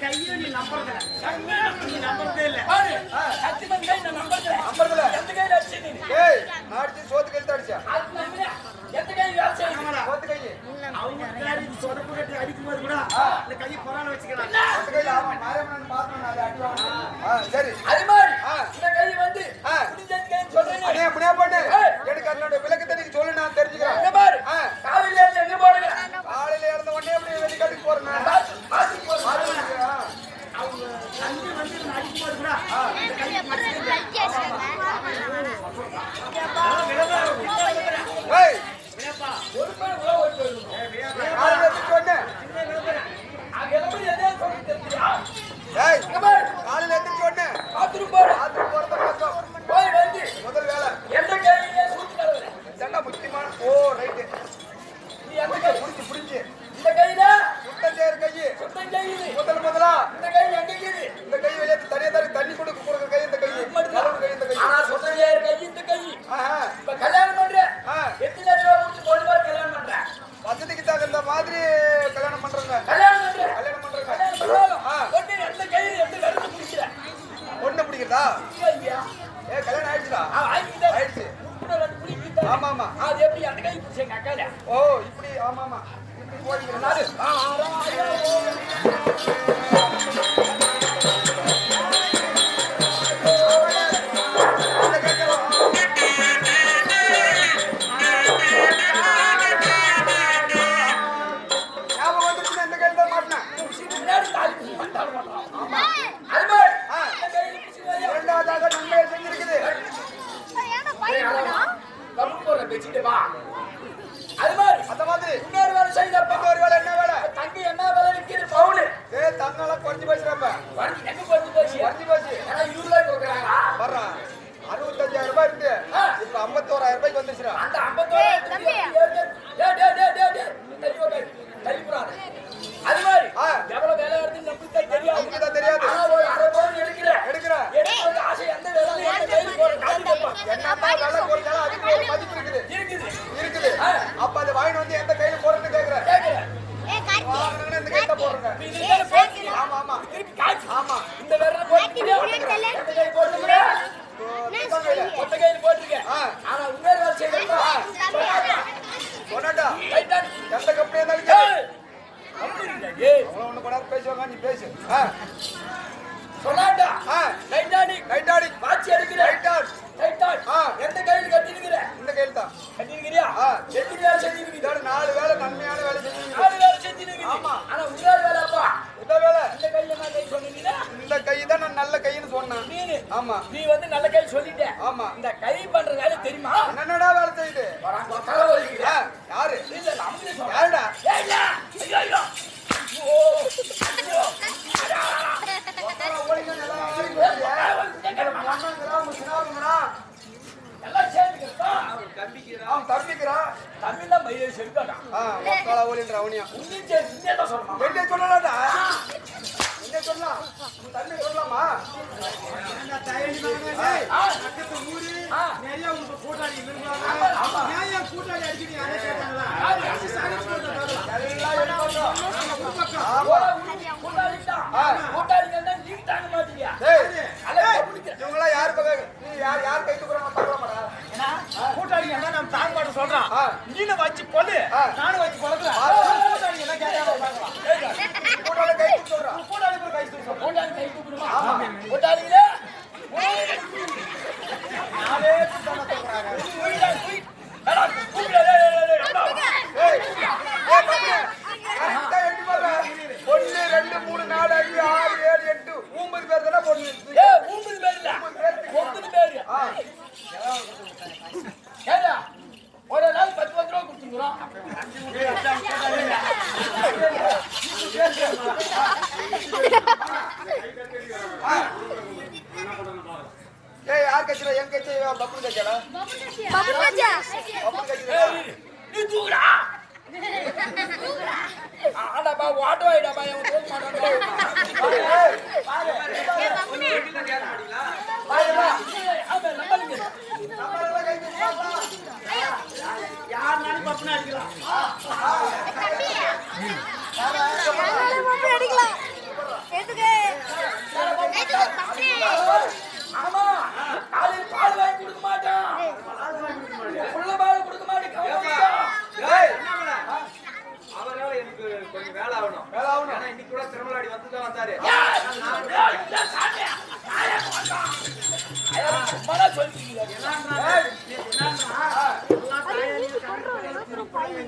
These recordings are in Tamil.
கையும் நீ நம்புறத நீ நம்புறதே இல்ல சத்தியமா கை எந்த கையில அடிச்சு நீ ஆமா ஆமா இப்படி போடுங்க ஐம்பத்தோராயிரம் ரூபாய்க்கு வந்துருச்சுடா தம்பி சொல்லலாமா பக்கத்து ஊரு நிறைய உங்க கூட்டாளி இருந்தாங்க நிறைய கூட்டாளி அடிக்கடி யாரும் கேட்டாங்களா கூட்டாளி என்ன நம்ம தாங்க மாட்ட சொல்றான் நீன வச்சு கொல்லு நானும் வச்சு கொலக்குறேன் கூட்டாளி என்ன கேட்டாங்க கூட்டாளி மூன்றாவது கை கூப்பிடுமா மூன்றாவது நாலு அடிக்கலாம். எதுக்கு?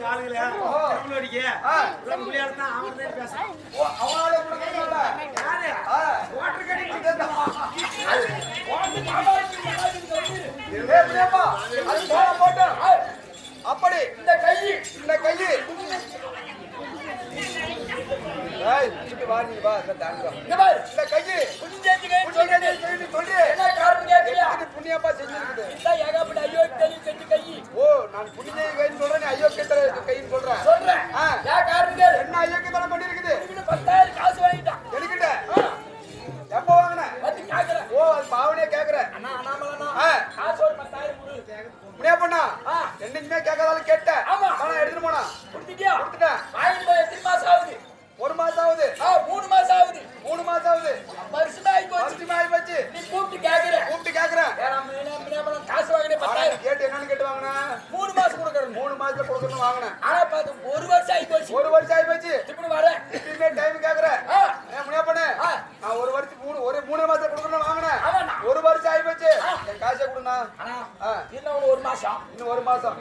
எங்க ஆளுங்களே திரும்ப அடிக்க ஆ. எல்லாம் புள்ளியார் தான் அவன் தான் பேசுறான் அவனால. யாரு ஓட்டர் கடி இதுதான். உனக்கு மாமா இருக்கு, மாமா இருக்கு வந்து. ஏய், பிரியப்பா, அது போட போட்டு. அப்படி இந்த கை இந்த இப்படி வா நீ வா இந்த இது புண்ணியப்பா செஞ்சிருக்குது? ஏகப்பட்ட ஐயோ தெரியும் செஞ்சு கை ஓ நான் புண்ணிய கைன்னு சொல்றேன் அயோக்கியத்தர கைன்னு சொல்றேன். சொல்றேன். ஏன் காரணம் என்ன அயோக்கியத்தனம் பண்ணிருக்குது? பத்தாயிரம் காசு வாங்கிட்டான் என்கிட்ட எப்போ வாங்கின வந்து கேக்குறேன். ஓ அது பாவனையே கேக்குறேன். அண்ணா அண்ணாமலண்ணா. ஆ. காசு ஒரு பத்தாயிரம் புண்ணிய பண்ணா. என்னைக்குமே கேட்காதாலும் கேட்டேன். ஆமா. பணம் எடுத்துட்டு போனா கொடுத்துட்டியா? கொடுத்துட்டேன். வாங்கிட்டு போய் எத்தனை மாசம் ஆகுது? ஒரு மாசம் ஆகுது. மூணு மாசம் ஆகுது. மூணு மாசம் ஆகுது. வருஷமா ஆகி போச்சு. வருஷமா ஆகி போச்சு. நீ கூப்பிட்டு கேக்குற. கூப்பிட்டு என்ன காசு வாங்கினே ஆனா பத்தாயிரம் கேட்டு என்னன்னு கேட்டு வாங்கின? கொடுக்கணும் வாங்கினேன். ஆனா பார்த்து ஒரு வருஷம் ஆகி போச்சு. ஒரு வருஷம் ஆகி போச்சு. இப்படி வரேன் டைம் கேக்குறேன் முனியா பண்ணு. நான் ஒரு மூணு ஒரு மூணு மாசத்துல கொடுக்கணும் வாங்கினேன். ஒரு வருஷம் ஆகி போச்சு. என் காசை கொடுண்ணா. ஒரு மாசம். இன்னும் மாசம் ஒரு மாசம்.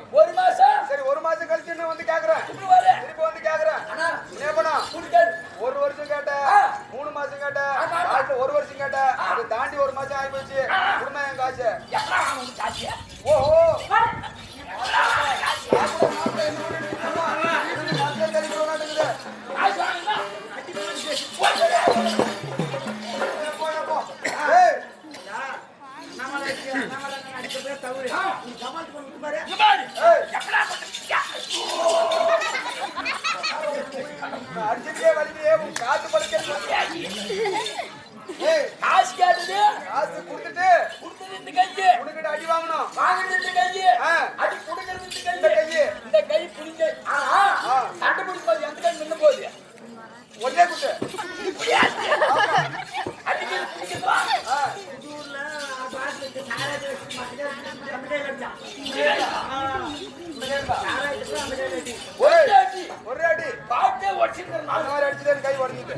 வருது.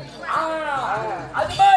அடிச்சுட்டு அது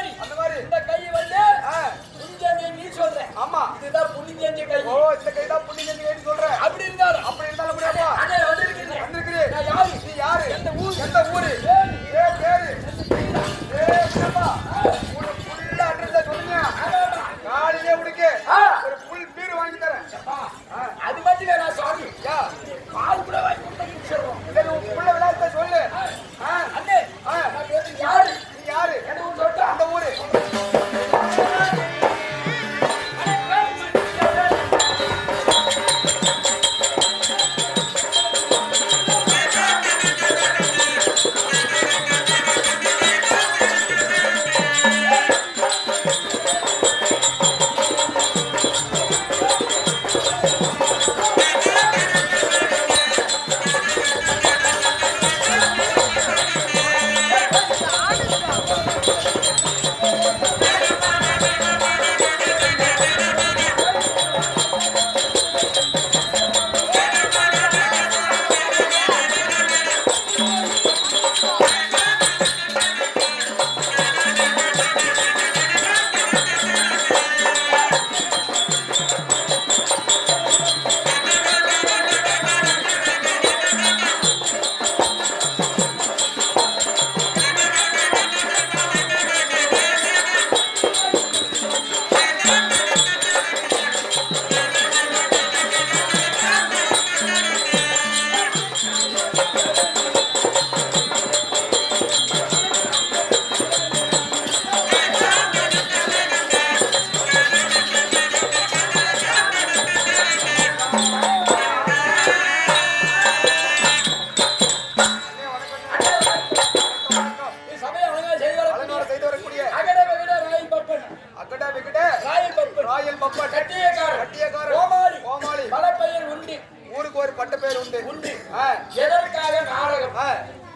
ஆ, எதற்காக நாடகம்?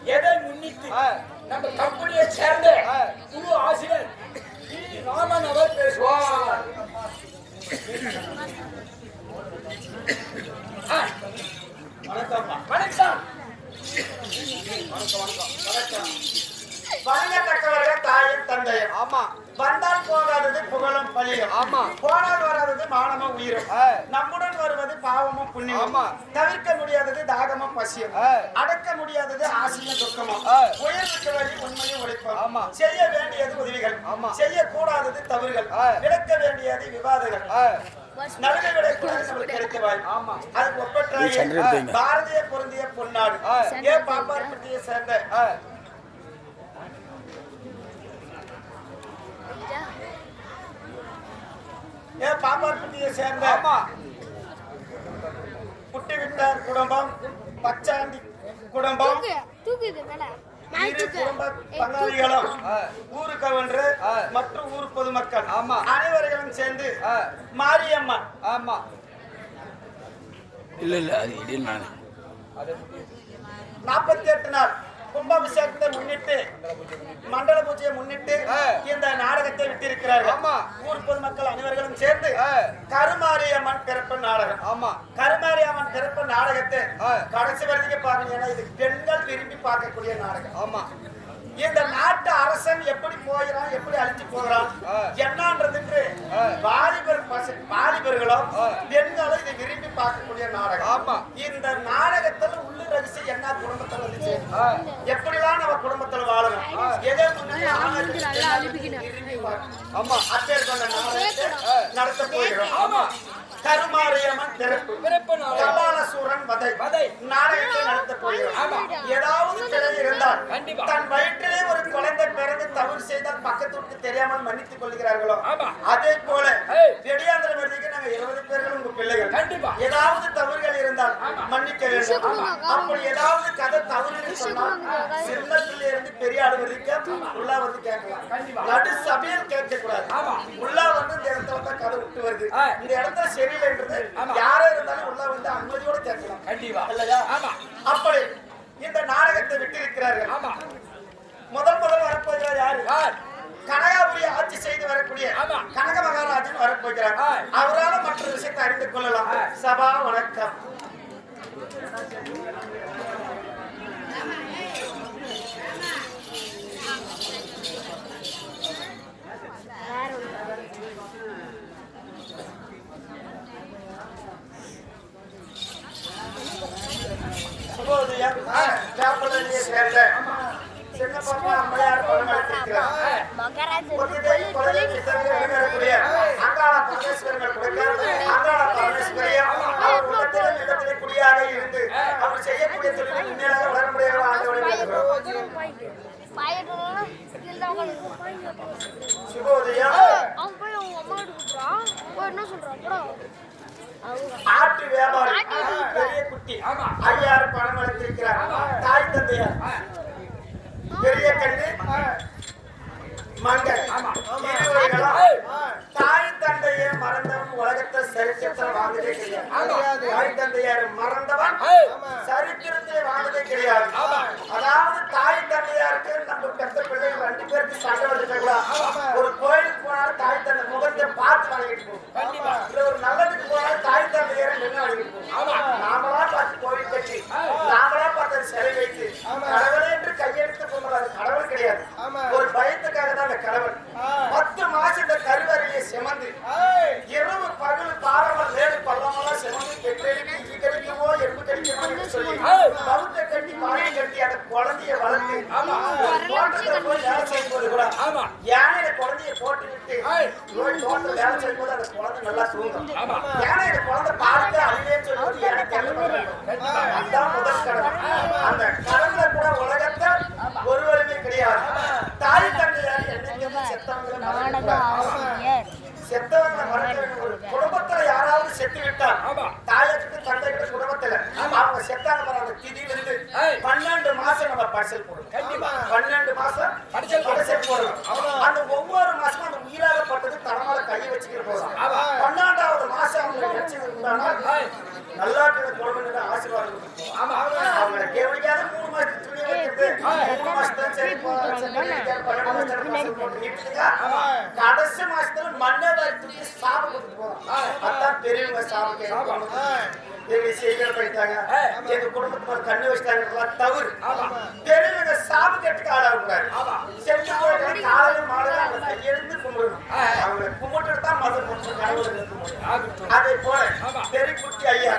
எதை முன்னிட்டு. நம்ம கம்பெனியை சேர்ந்த. குரு ஆசிரியர். ராமன் அவர் பேசுவார். வணக்கம். வணங்கத்தக்கவர்கள் தாயும் தந்தையும். ஆமா. போகாதது புகழும் பழியும் ஆமா. போனால் வராதது மானமும் உயிரும். நம்முடன் வருவது பாவமும் புண்ணியமும். ஆமா. தவிர்க்க முடியாதது தாகமும் பசியும். அடக்க முடியாதது ஆசையும் துக்கமும். உயர்வுக்கு வழி உண்மையும் உழைப்போம் ஆமா. செய்ய வேண்டியது உதவிகள். ஆமா. செய்யக்கூடாதது தவறுகள். விளக்க வேண்டியது விவாதங்கள். கிடைத்த பாரதிய பொருந்திய பொன்னாடு. ஏ பாப்பார்பட்டியை சேர்ந்த ஏ பாப்பார்பட்டியை சேர்ந்த ஆமா புட்டி விட்டார் குடும்பம் பச்சாண்டி. பங்காளிகளும். மற்றும் ஊர் பொதுமக்கள். அனைவர்களும் சேர்ந்து மாரியம்மன் ஆமா இல்ல இல்ல அது இடையில் நாற்பத்தி எட்டு நாள் கும்பாபிஷேகத்தை முன்னிட்டு மண்டல பூஜையை முன்னிட்டு. இந்த நாடகத்தை விட்டிருக்கிறார்கள். ஊர் பொதுமக்கள் ஆ. கருமாரியம்மன் பிறப்பு நாடகம். ஆமா. கருமாரியம்மன் பிறப்பு நாடகத்தை. கடைசி வரைக்கும் பார்க்கணும் ஏன்னா இது பெண்கள் விரும்பி பார்க்கக்கூடிய நாடகம். ஆமா. இந்த நாட்டு அரசன் எப்படி போகிறான் எப்படி அழிஞ்சு போகிறான் ஆ. என்னன்றதுக்கு ஆ. வாலிபர் வாலிபர்களும். பெண்களும் இதை விரும்பி பார்க்கக்கூடிய நாடகம். இந்த நாடகத்துல உள்ள ரகசியம் என்ன குடும்பத்துல வந்துச்சு எப்படிலாம் நம்ம குடும்பத்துல வாழணும் எதை. ஆமா அப்பேர் கொண்ட. நடத்த போகிறோம் ஆமா. கருமாரியம்மன் வதை வதை. நாடகத்தை நடத்த போகிறோம் ஆமா. ஏதாவது. தன் வயிற்றிலே ஒரு குழந்தை பிறந்து தவறு செய்தால் பக்கத்துக்கு தெரியாமல் மன்னித்துக் கொள்கிறார்களோ. அதே போல ஏய். வெடியாந்திர விருதுக்கு நாங்க இருபது பேர்கள் உங்க பிள்ளைகள் கண்டிப்பா. ஏதாவது தவறுகள் இருந்தால் மன்னிக்க வேண்டும். அப்படி ஏதாவது கதை தவறு சொன்னால் ஆமா. சின்ன பிள்ளை இருந்து பெரிய ஆளு வரைக்கும் உள்ள வந்து கேட்கலாம் கண்டிப்பா. நடு சபையில் கேட்க கூடாது. உள்ள வந்து இந்த இடத்துல தான் கதை விட்டு வருது. இந்த இடத்துல சரியில்லைன்றது. யாரா இருந்தாலும் உள்ள வந்து அனுமதியோட கேட்கலாம் கண்டிப்பா இல்லையா ஆமா அப்படி இந்த நாடகத்தை விட்டு இருக்கிறார்கள் ஆமா. முதல் முதல் வரப்போகிறார் யாரு? யார்? கனகாபுரி ஆட்சி செய்து வரக்கூடிய. கனக மகாராஜன் வரப்போகிறார். அவரால மற்ற விஷயத்தை அறிந்து கொள்ளலாம். சபா வணக்கம். ஆட்டு வியாபாரி. பெரிய குட்டி. ஐயாறு பணம் அளித்திருக்கிறார். தாய் தந்தையார் பெரிய கண்ணு. மங்கை தாய் தந்தையை மறந்தவன் உலகத்தை சரித்திரத்தில் வாழ்ந்ததே கிடையாது. தாய் தந்தையாரை மறந்தவன் சரித்திரத்தை வாழ்ந்ததே கிடையாது. அதாவது தாய் தந்தையாருக்கு நம்ம பெத்த பிள்ளைகள் ரெண்டு பேருக்கு சண்டை வந்துட்டாங்களா ஒரு கோயிலுக்கு போனாலும் தாய் தந்தை முகத்தை பார்த்து வணங்கிட்டு போகும் இல்ல ஒரு நல்லதுக்கு போனாலும் தாய் தந்தையாரை நின்று வணங்கிட்டு போகும் நாமளா பார்த்து கோவில் கட்டி நாமளா பார்த்து சிலை வைத்து கடவுளே என்று கையெடுத்து போனது அது கடவுள் கிடையாது. ஒரு பயத்துக்காக தான் அந்த கடவுள். பத்து மாசம் இந்த கருவறையை சுமந்து இரவு பகல் பாரமல் வேறு பள்ளமெல்லாம் சுமந்து பெற்றெடுத்து ஈ கடிக்குமோ எறும்பு கடிக்குமோ என்று சொல்லி கவுத்தை கட்டி மாயை கட்டி அந்த குழந்தைய வளர்த்து போய் வேலை செய்யும் போது கூட ஆமா. யானையில குழந்தைய போட்டு அந்த கடவுள கூட உலகத்தை ஒருவருமே கிடையாது. தாய் தந்தையார் என்னைக்குமே செத்தவங்களை செத்தவங்க மறக்க. ஒரு குடும்பத்துல யாராவது செத்து விட்டா ஆமா. தாயத்துக்கு தந்தைக்கு குடும்பத்துல அவங்க செத்தாங்க பாரு, அந்த ஏய். பன்னெண்டு மாசம் நம்ம பரிசல் போடுவோம். கண்டிப்பா. பன்னெண்டு மாசம் பரிசல் பரிசல் போடுவோம். வச்சுக்கிட்டு பன்னெண்டாவது மாசம் அவங்க நினைச்சு ஏய். நல்லா இருக்கிற குழந்தைங்க ஆசீர்வாதம் கொடுப்போம். ஆமா. அவங்களை மூணு மாசத்துக்கு துணி மூணு சரி நிறுத்துங்க. கடைசி மாசத்துல மண்ணை வறுத்துட்டு சாப கொடுத்து போறோம். அதான் பெரியவங்க சாப கேட்பாங்க எங்க சீக்கிரம் போயிட்டாங்க எங்க குடும்பத்துக்கு ஒரு கண்ணு வச்சிட்டாங்க தவறு. பெரியவங்க சாப கேட்டுக்கு ஆளாக கூடாது. செஞ்சு போயிட்டு காலையில கும்பிடணும் அவங்களை கும்பிட்டு தான் மத கும்பிட்டு கடவுளுக்கு கும்பிடணும் ஆகட்டும். அதே போல ஆமா. பெரியக்குட்டி ஐயா.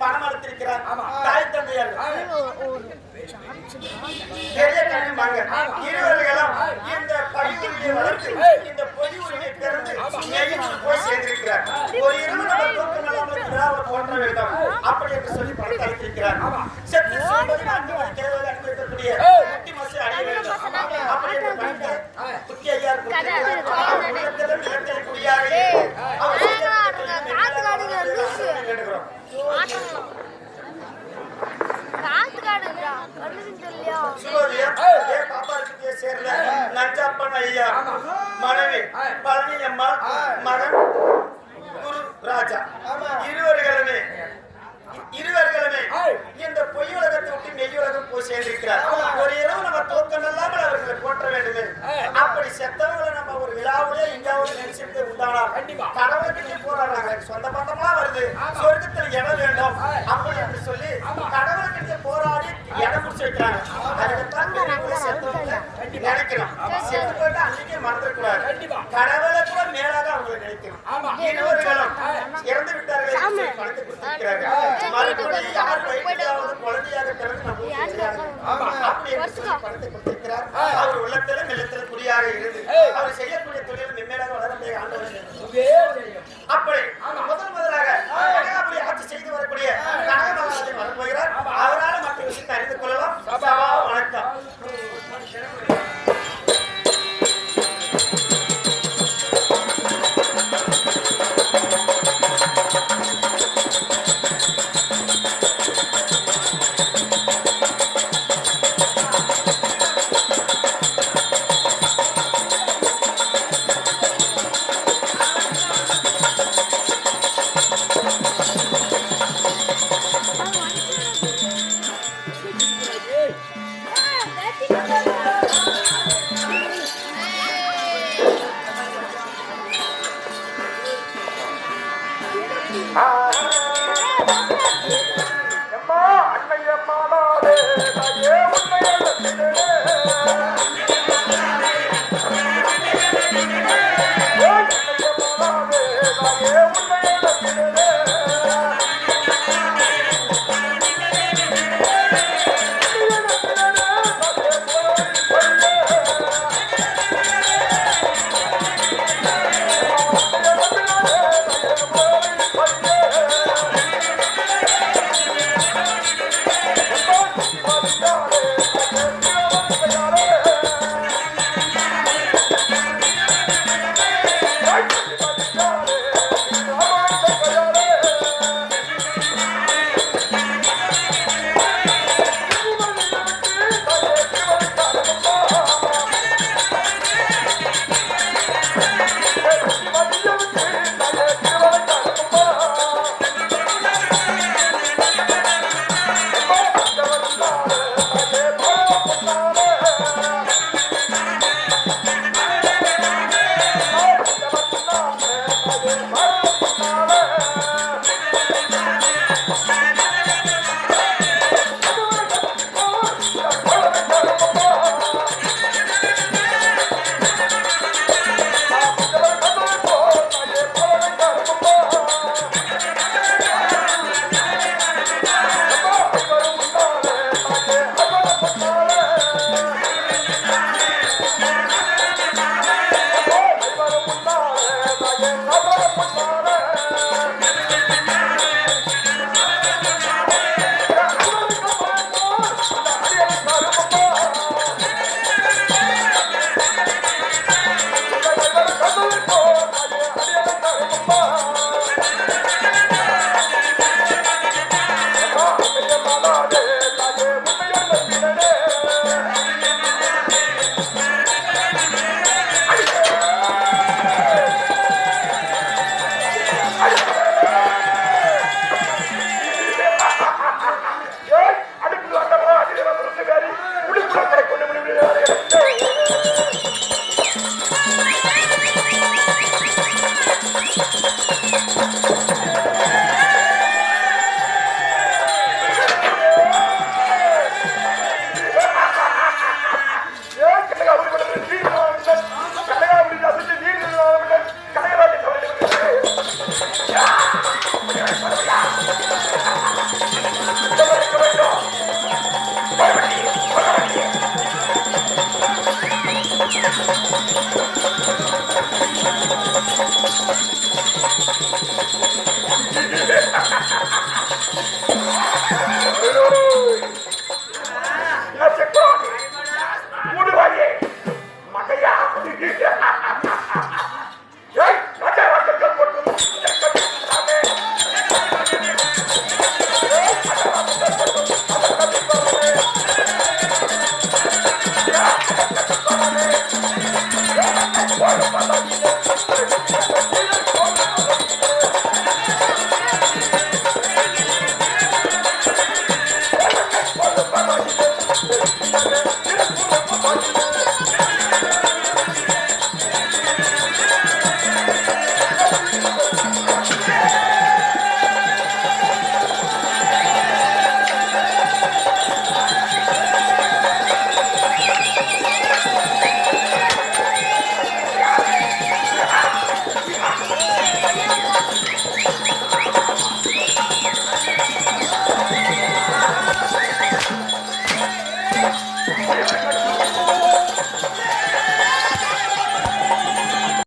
பணம் அளித்திருக்கிறார். தாய் தந்தையார். பெரிய கண்ணிமாங்க இருவர்களும் இந்த பையுரியை வளர்த்து இந்த பொய் உரிமை பிறந்து போய் சேர்ந்திருக்கிறார். ஒரு இரவு நம்ம தூக்கம் வேண்டும் அப்படி என்று சொல்லி பணத்தை அளித்திருக்கிறார். செத்து மணி தேவையாக அனுப்பியிருக்கக்கூடிய குட்டி மசி அடைய வேண்டும் அப்படி என்று பணத்தை குட்டி ஐயா. நஞ்சப்பன் ஐயா மனைவி. பழனி அம்மா மகன். குரு ராஜா. இருவர்களுமே. இருவர்களுமே இந்த பொய் உலகத்தை விட்டு மெய் உலகம் போய் சேர்ந்திருக்கிறார். ஒரு இரவு நம்ம தூக்கம் இல்லாமல் அவர்களை போற்ற வேண்டும். அப்படி செத்தவங்களை நம்ம ஒரு விழாவிலே எங்காவது நினைச்சிட்டு உண்டானா? கண்டிப்பா. கடவுள்கிட்ட போராடுறாங்க சொந்த பந்தமா வருது. சொர்க்கத்தில் இடம் வேண்டும். அப்படி என்று சொல்லி கடவுள்கிட்ட போராடி இடம் முடிச்சு வைக்கிறாங்க அதுக்குத்தான் பெரியவங்களை செத்தவங்க நினைக்கணும் செத்து போயிட்டு அன்னைக்கே மறந்துடக்கூடாது கண்டிப்பா. கடவுளை கூட ஆமா. இருவர்களும் இறந்து விட்டார்கள் யார் வயிற்றிலாவது குழந்தையாக பிறந்து நம்ம. அப்படி பணத்தை கொடுத்திருக்கிறார் அவர் உள்ளத்திலும் நிலத்திலும் குடியாக இருந்து அவர் செய்யக்கூடிய அம்மா அன்னையம்மா நாடே தாயே உன்னை